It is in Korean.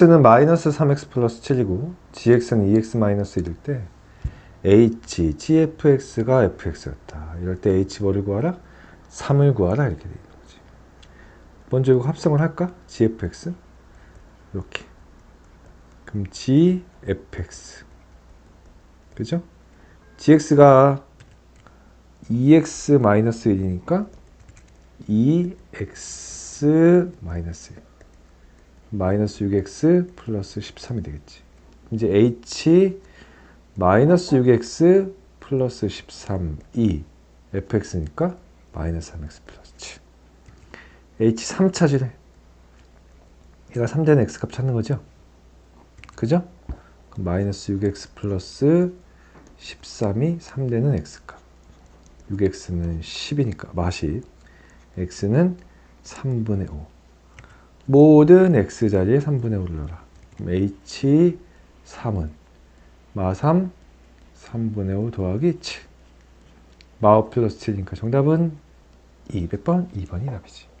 x는 마이너스 3x 플러스 7이고 gx는 2x 마이너스 1일 때 h, gfx가 fx였다. 이럴 때 h 뭐를 구하라? 3을 구하라 이렇게 되는 거지. 먼저 이거 합성을 할까? gfx 이렇게 그럼 gfx 그죠? gx가 2x 마이너스 1이니까 2x 마이너스 1 마이너스 6x 플러스 13이 되겠지. 이제 h 마이너스 6x 플러스 13 2 fx니까 마이너스 3x 플러스 7 h 3 찾으래. 얘가 3되는 x값 찾는 거죠? 그죠? 그럼 마이너스 6x 플러스 13이 3되는 x값 6x는 10이니까 마십 x는 3분의 5 모든 x 자리에 3분의 5를 넣어라. h 3은 마3 3분의 5 더하기 7 마5 플러스 7이니까 정답은 200번 2번이 답이지.